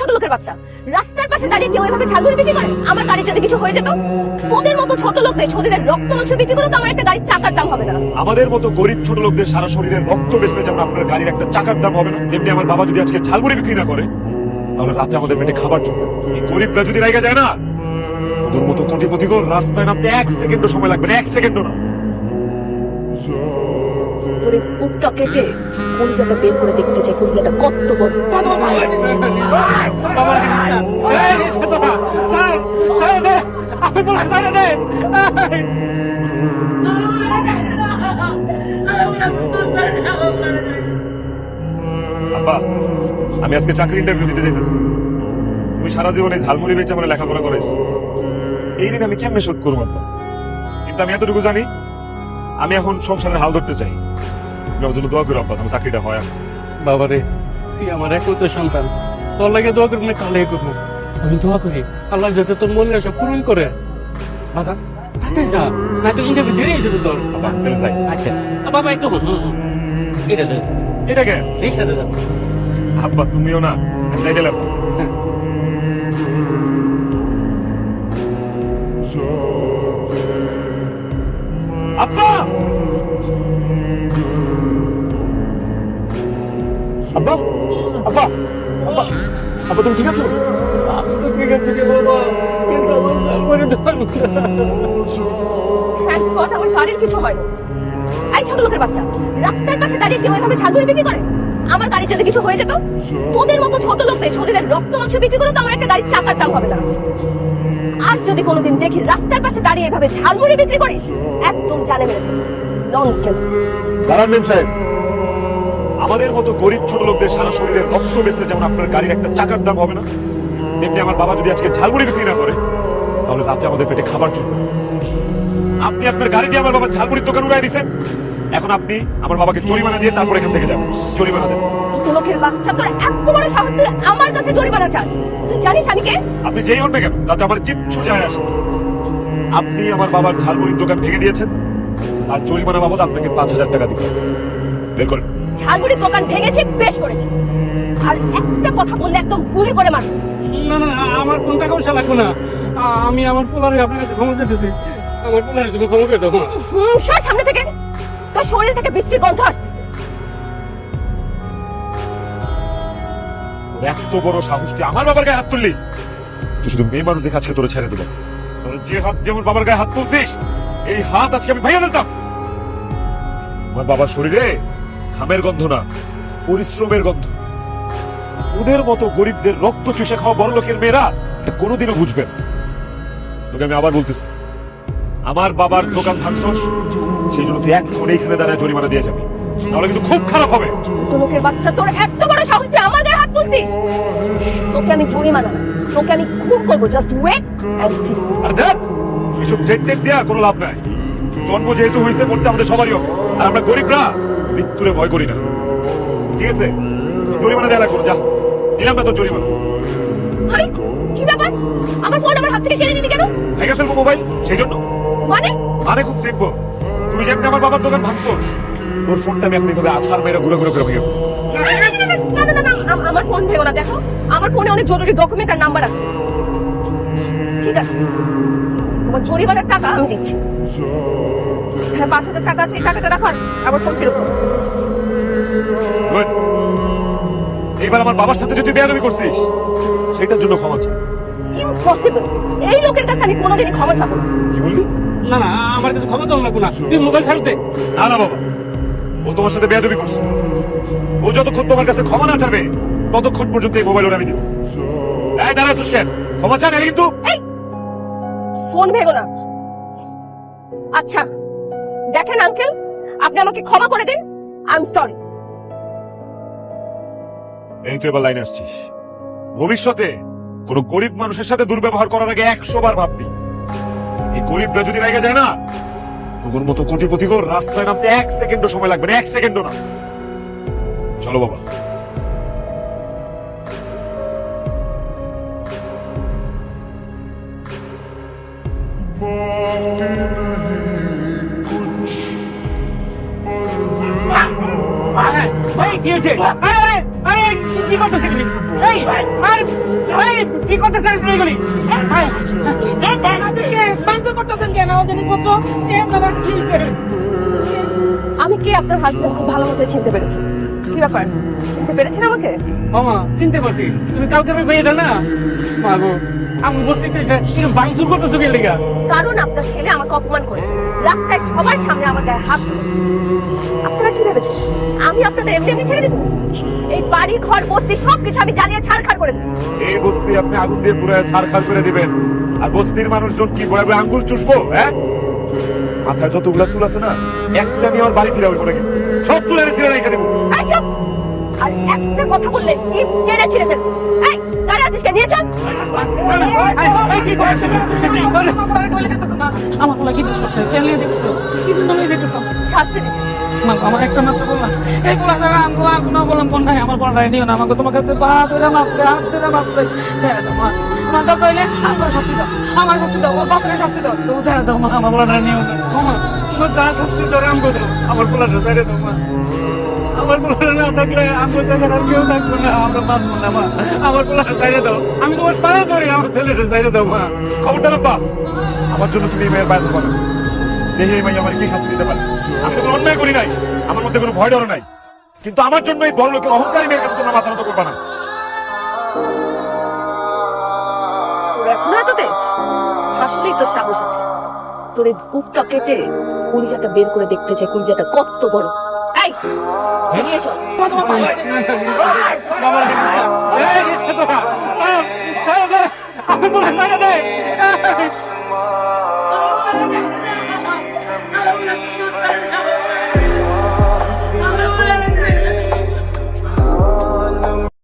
ছোট লোকের বাচ্চা। রাস্তার পাশে দাঁড়িয়ে কেউ এভাবে বিক্রি করে? আমার গাড়ির যদি কিছু হয়ে যেত, তোদের মতো ছোট লোকদের শরীরের রক্ত মাংস বিক্রি করে তো আমার একটা গাড়ির চাকার দাম হবে না। আমাদের মতো গরিব ছোট লোকদের সারা শরীরের রক্ত বেচলে যেমন আপনার গাড়ির একটা চাকার দাম হবে না। তেমনি আমার বাবা যদি আজকে ঝালমুড়ি বিক্রি না করে, তাহলে রাতে আমাদের পেটে খাবার জমবে। এই গরিবরা যদি রাইগা যায় না তোর মতো কোটিপতি গো, রাস্তায় নামতে এক সেকেন্ডও সময় লাগবে না, এক সেকেন্ডও না। এই বুকটা কেটে কলিজাটা বের করে দেখতে চাই। কলিজাটা কত বড়? আমি আজকে চাকরি ইন্টারভিউ দিতে যাইতেছি। তুমি সারা জীবনে ঝালমুড়ি বেচে আমার লেখাপড়া করাইছো। এই ঋণ আমি কেমনে শোধ করব কিন্তু আমি এতটুকু জানি, আমি এখন সংসারের হাল ধরতে চাই। তুমি আমার জন্য দোয়া করো আব্বা আমার চাকরিটা হয়। আমার। বাবারে তুই আমার একমাত্র সন্তান। তোর লাগে দোয়া করব না কালে করব? আমি দোয়া করি আল্লাহ যাতে তোর মনের আশা পূরণ করে। যা না তো ইন্টারভিউ দেরি হয়ে যাবে তোর। আব্বা তাহলে যাই। আচ্ছা বাবা একটু বল। এটা দে এটা কেন রিক্সাতে যা। আব্বা তুমিও না যাই গেলাম। আব্বা আব্বা! আব্বা তুমি ঠিক আছো? ঠিক আছে রে বাবা। কিন্তু আমার করে থ্যাঙ্কস গড আমার গাড়ির কিছু হয়। এই ছোট লোকের বাচ্চা রাস্তার পাশে দাঁড়িয়ে কেউ এভাবে ঝালমুড়ি বিক্রি করে? আমার গাড়ির যদি কিছু হয়ে যেত তোদের মতো ছোট লোকদের শরীরের রক্ত মাংস বিক্রি করে তো আমার একটা গাড়ির চাকার দাম হবে না। আর যদি কোনোদিন দেখি রাস্তার পাশে দাঁড়িয়ে এভাবে ঝালমুড়ি বিক্রি করিস একদম জানে মেরে ননসেন্স দাঁড়ান মেম সাহেব আমাদের মতো গরিব ছোট লোকদের সারা শরীরের রক্ত বেচলে যেমন আপনার গাড়ির একটা চাকার দাম হবে না তেমনি আমার বাবা যদি আজকে ঝালমুড়ি বিক্রি না করে তাহলে রাতে আমাদের পেটে খাবার না। আপনি আপনার গাড়ি দিয়ে আমার বাবা ঝালমুড়ির দোকান উড়াই দিচ্ছেন এখন আপনি আমার বাবাকে জরিমানা দিয়ে তারপর এখান থেকে যাবেন জরিমানা দেন। লোকের বাচ্চা তোর এত বড় সাহস তুই আমার কাছে জরিমানা চাস। তুই জানিস আমি কে? আপনি যেই হন না কেন তাতে আমার কিচ্ছু যায় আসে আপনি আমার বাবার ঝালমুড়ির দোকান ভেঙে দিয়েছেন আর জরিমানা বাবদ আপনাকে পাঁচ হাজার টাকা দিতে বের করেন। ঝালমুড়ির দোকান ভেঙেছি বেশ করেছি। আর একটা কথা বললে একদম গুলি করে মার না না আমার কোন টাকা পয়সা লাগবে না। আমি আমার পোলারে আপনার কাছে ক্ষমা চাইতেছি আমার পোলারে তুমি ক্ষমা করে দাও হ্যাঁ। হুম, সর সামনে থেকে। তোর শরীর থেকে বিশ্রী গন্ধ আসতেছে। এত বড় সাহস তুই আমার বাবার গায়ে হাত তুললি? তুই শুধু মেয়ে মানুষ দেখে আজকে তোরে ছেড়ে দেবো। তোর যে হাত দিয়ে আমার বাবার গায়ে হাত তুলছিস এই হাত আজকে আমি ভাইয়া ফেলতাম। আমার বাবার শরীরে ঘামের গন্ধ না পরিশ্রমের গন্ধ। ওদের মতো গরিবদের রক্ত চুষে খাওয়া বড় লোকের মেয়েরা এটা কোনোদিনও বুঝবে না। তোকে আমি আবার বলতেছি আমার বাবার দোকান ভাঙছস সেই জন্য তুই এখন এইখানে দাঁড়ায় জরিমানা দিয়ে যাবি। তাহলে কিন্তু খুব খারাপ হবে। লোকের বাচ্চা তোর এত বড় সাহস তুই আমার গায়ে হাত তুলছিস? তোকে আমি জরিমানা না তোকে আমি খুন করব জাস্ট ওয়েট এন্ড সি আর দেখ এসব জেট টেট দেওয়া কোনো লাভ নাই। জন্ম যেহেতু হয়েছে মরতে আমাদের সবারই হবে। আর আমরা গরিবরা মৃত্যুরে ভয় করি না। ঠিক আছে? জরিমানা দেওয়া লাগবে যা। দিলাম না তোর জরিমানা। আরে কি ব্যাপার? আমার ফোন আমার হাত থেকে কেড়ে নিলি কেন? ভেঙে ফেলব মোবাইল সেই জন্য। মানে? মানে খুব সিম্পল তুই যেমনি আমার বাবার দোকান ভাঙছোস তোর ফোনটা আমি এখন এইভাবে আছাড় মেরে ঘুরে ঘুরে করে ভেঙে না না না না আমার ফোন ভেঙো না দেখো। আমার ফোনে অনেক জরুরি ডকুমেন্ট আর নাম্বার আছে। ঠিক আছে। তোমার জরিমানার টাকা আমি দিচ্ছি। হ্যাঁ পাঁচ হাজার টাকা আছে এই টাকাটা রাখো আর আমার ফোন ফেরত আমার বাবার সাথে যদি বেয়াদবি করছিস সেটার জন্য ক্ষমা চাই। ইম্পসিবল এই লোকের কাছে আমি কোনোদিনই ক্ষমা চাবো না। কি বললি? না না আমার কাছে ক্ষমা লাগবে না। তুই মোবাইল ফেরত দে। না না বাবা। ও তোমার সাথে বেয়াদবি করছে। ও যতক্ষণ তোমার কাছে ক্ষমা না চাবে ততক্ষণ পর্যন্ত এই মোবাইল ওর আমি দিব। এই ক্ষমা চান কিন্তু। এই ফোন ভেঙো না। আচ্ছা দেখেন আঙ্কেল আপনি আমাকে ক্ষমা করে দিন। আই এম সরি এই তো এবার লাইনে আসছিস। ভবিষ্যতে কোন গরিব মানুষের সাথে দুর্ব্যবহার করার আগে একশো বার ভাববি। এই গরিবরা যদি রেগে যায় না, তোর মতো কোটিপতি রাস্তায় নামতে এক সেকেন্ডও সময় লাগবে না, এক সেকেন্ডও না। চলো বাবা। আমি কে আপনার হাজবেন্ড খুব ভালো মতো চিনতে পেরেছি? কি ব্যাপার? চিনতে পেরেছেন আমাকে? মামা, চিনতে পারছি। তুমি কালকে মেয়েটা না? আমি বসতে এরকম বাংসুর করতেছো কি লেগা? কারণ আপনার ছেলে আমাকে অপমান করেছে। রাস্তায় সবার সামনে আমার গায়ে হাত আপনারা কি ভেবেছেন? আমি আপনাদের এমনি এমনি ছেড়ে দেবো? এই বাড়ি ঘর বস্তি সবকিছু আমি জ্বালিয়ে ছাড়খাড় করে দেবো। এই বস্তি আপনি আগুন দিয়ে পুরো ছাড়খাড় করে দিবেন। আর বস্তির মানুষজন কি বলে আঙ্গুল চুষবো হ্যাঁ? মাথায় যতগুলা চুল আছে না একটা নিয়ে আমার বাড়ি ফিরে কিন্তু সব রেখে দেবো। আর একটা কথা বললে কি টেনে ছিঁড়ে ফেলব। এই আজকে নিয়ে চল আমার বলে। আমার কি করছে? কেন নিয়ে যেতেছো? কি জন্য নিয়ে যেতেছো? শাস্তি মা, আমার একটা মাত্র বললাম এই বলা ছাড়া আমি আর কোনো বললাম নাই আমার বলা নিও না আমাকে তোমার কাছে পা ধরে মাপছে হাত ধরে মাপছে ছেড়ে দাও মা আমার তো কইলে আমার শাস্তি দাও আমার শাস্তি দাও ওর বাপরে শাস্তি দাও তুমি ছেড়ে দাও মা আমার বলা নিও না মামা তোমার যা শাস্তি ধরে আমি বলব আমার পোলাটা ছেড়ে দাও মা আমার পোলাটা না থাকলে আমার দেখার আর কেউ থাকব না আমরা বাঁচবো না মা। আমার পোলাটা ছেড়ে দাও। আমি তোমার পায়ে ধরি আমার ছেলেটা ছেড়ে দাও মা। খবরদার আব্বা আমার জন্য তুমি এই মেয়ের বাইরে পাবে দেখি এই মেয়ে আমার কি শাস্তি দিতে পারে। আমি তো কোনো অন্যায় করি নাই। আমার মধ্যে কোনো ভয় ডর নাই। কিন্তু আমার জন্য এই বড় লোকের অহংকারী মেয়ের কাছে তোমরা মাথা নত করবা না। তোর এখনও এত তেজ? আসলেই তোর সাহস আছে। তোর এই বুকটা কেটে কলিজাটা বের করে দেখতে চাই। কলিজাটা কত বড়। এই! নিয়ে চল তোমার তোমার